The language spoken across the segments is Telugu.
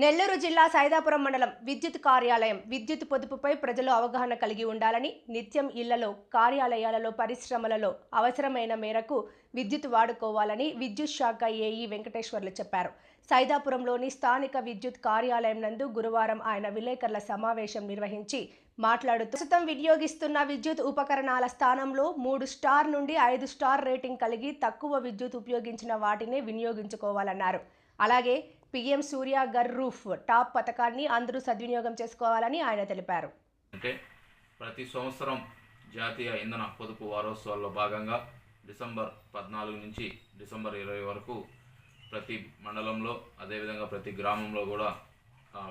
నెల్లూరు జిల్లా సైదాపురం మండలం విద్యుత్ కార్యాలయం విద్యుత్ పొదుపుపై ప్రజలు అవగాహన కలిగి ఉండాలని నిత్యం ఇళ్ళలో కార్యాలయాలలో పరిశ్రమలలో అవసరమైన మేరకు విద్యుత్ వాడుకోవాలని విద్యుత్ శాఖ ఏఈ వెంకటేశ్వర్లు చెప్పారు. సైదాపురంలోని స్థానిక విద్యుత్ కార్యాలయం నందు గురువారం ఆయన విలేకరుల సమావేశం నిర్వహించి మాట్లాడుతూ ప్రస్తుతం వినియోగిస్తున్న విద్యుత్ ఉపకరణాల స్థానంలో మూడు స్టార్ నుండి ఐదు స్టార్ రేటింగ్ కలిగి తక్కువ విద్యుత్ ఉపయోగించిన వాటినే వినియోగించుకోవాలన్నారు. అలాగే పీఎం సూర్య గర్ రూఫ్ టాప్ పథకాన్ని అందరూ సద్వినియోగం చేసుకోవాలని ఆయన తెలిపారు. అంటే ప్రతి సంవత్సరం జాతీయ ఇంధన పొదుపు వారోత్సవాల్లో భాగంగా డిసెంబర్ పద్నాలుగు నుంచి డిసెంబర్ ఇరవై వరకు ప్రతి మండలంలో అదేవిధంగా ప్రతి గ్రామంలో కూడా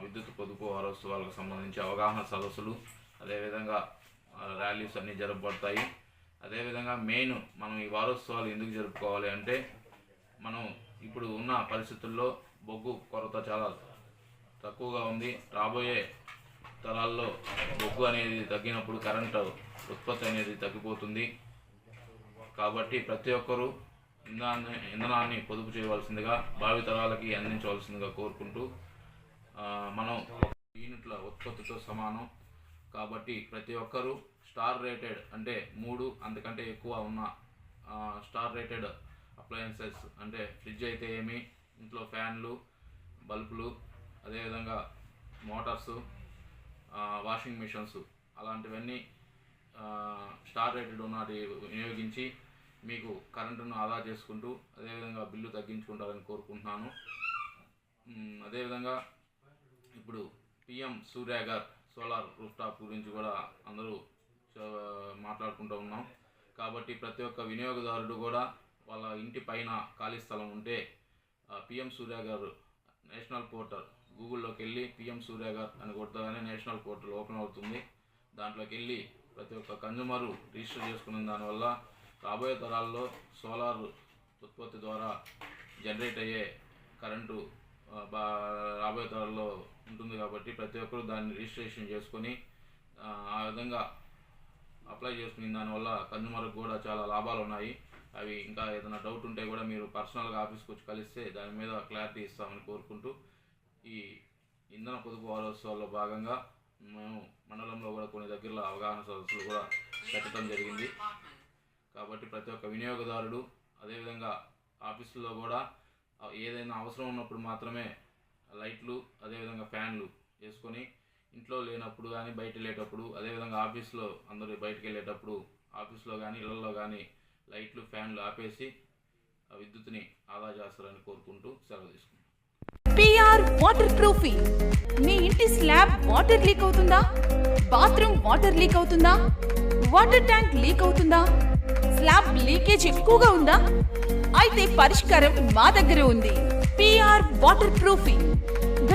విద్యుత్ పొదుపు వారోత్సవాలకు సంబంధించి అవగాహన సదస్సులు అదేవిధంగా ర్యాలీస్ అన్నీ జరపబడతాయి. అదేవిధంగా మెయిన్ మనం ఈ వారోత్సవాలు ఎందుకు జరుపుకోవాలి అంటే మనం ఇప్పుడు ఉన్న పరిస్థితుల్లో బొగ్గు కొరత చాలా తక్కువగా ఉంది. రాబోయే తరాల్లో బొగ్గు అనేది తగ్గినప్పుడు కరెంటు ఉత్పత్తి అనేది తగ్గిపోతుంది. కాబట్టి ప్రతి ఒక్కరూ ఇంధనాన్ని ఇంధనాన్ని పొదుపు చేయవలసిందిగా భావి తరాలకి అందించవలసిందిగా కోరుకుంటూ మనం యూనిట్ల ఉత్పత్తితో సమానం. కాబట్టి ప్రతి ఒక్కరూ స్టార్ రేటెడ్ అంటే మూడు అంతకంటే ఎక్కువ ఉన్న స్టార్ రేటెడ్ అప్లయన్సెస్ అంటే ఫ్రిడ్జ్ అయితే ఏమి ఇంట్లో ఫ్యాన్లు బల్బులు అదేవిధంగా మోటార్సు వాషింగ్ మిషన్స్ అలాంటివన్నీ స్టార్ రేటెడ్ ఉన్నది వినియోగించి మీకు కరెంటును ఆదా చేసుకుంటూ అదేవిధంగా బిల్లు తగ్గించుకుంటారని కోరుకుంటున్నాను. అదేవిధంగా ఇప్పుడు పిఎం సూర్యాగర్ సోలార్ రూఫ్టాప్ గురించి కూడా అందరూ మాట్లాడుకుంటూ ఉన్నాం. కాబట్టి ప్రతి ఒక్క వినియోగదారుడు కూడా వాళ్ళ ఇంటి పైన ఖాళీ స్థలం ఉంటే పిఎం సూర్య గారు నేషనల్ పోర్టల్. గూగుల్లోకి వెళ్ళి పిఎం సూర్య గారు అని కొట్టగానే నేషనల్ పోర్టల్ ఓపెన్ అవుతుంది. దాంట్లోకి వెళ్ళి ప్రతి ఒక్క కన్జ్యూమరు రిజిస్టర్ చేసుకున్న దానివల్ల రాబోయే తరాల్లో సోలార్ ఉత్పత్తి ద్వారా జనరేట్ అయ్యే కరెంటు బా రాబోయే తరాల్లో ఉంటుంది కాబట్టి ప్రతి ఒక్కరు దాన్ని రిజిస్ట్రేషన్ చేసుకొని ఆ, విధంగా అప్లై చేసుకుని దానివల్ల కన్జ్యూమర్కి కూడా చాలా లాభాలు ఉన్నాయి అవి ఇంకా ఏదైనా డౌట్ ఉంటే కూడా మీరు పర్సనల్గా ఆఫీస్కి వచ్చి కలిస్తే దాని మీద క్లారిటీ ఇస్తామని కోరుకుంటూ ఈ ఇంధన పొదుపు వారోత్సవాల్లో భాగంగా మేము మండలంలో కూడా కొన్ని దగ్గరలో అవగాహన సదస్సులు కూడా పెట్టడం జరిగింది. కాబట్టి ప్రతి ఒక్క వినియోగదారుడు అదేవిధంగా ఆఫీసుల్లో కూడా ఏదైనా అవసరం ఉన్నప్పుడు మాత్రమే లైట్లు అదేవిధంగా ఫ్యాన్లు వేసుకొని ఇంట్లో లేనప్పుడు కానీ బయట వెళ్ళేటప్పుడు అదేవిధంగా ఆఫీస్లో అందరూ బయటకు వెళ్ళేటప్పుడు ఆఫీస్లో కానీ ఇళ్ళలో కానీ లైట్లు ఫ్యాన్లు ఆపేసి ఆ విద్యుత్ని ఆదా చేస్తారని కోరుకుంటూ సెలవు తీసుకుంటాం పిఆర్ వాటర్ ప్రూఫింగ్ మీ ఇంటి స్లాబ్ వాటర్ లీక్ అవుతుందా? బాత్రూమ్ వాటర్ లీక్ అవుతుందా? వాటర్ ట్యాంక్ లీక్ అవుతుందా? స్లాబ్ లీకేజ్ ఎక్కువగా ఉందా? అయితే పరిష్కారం మా దగ్గర ఉంది. PR water proofing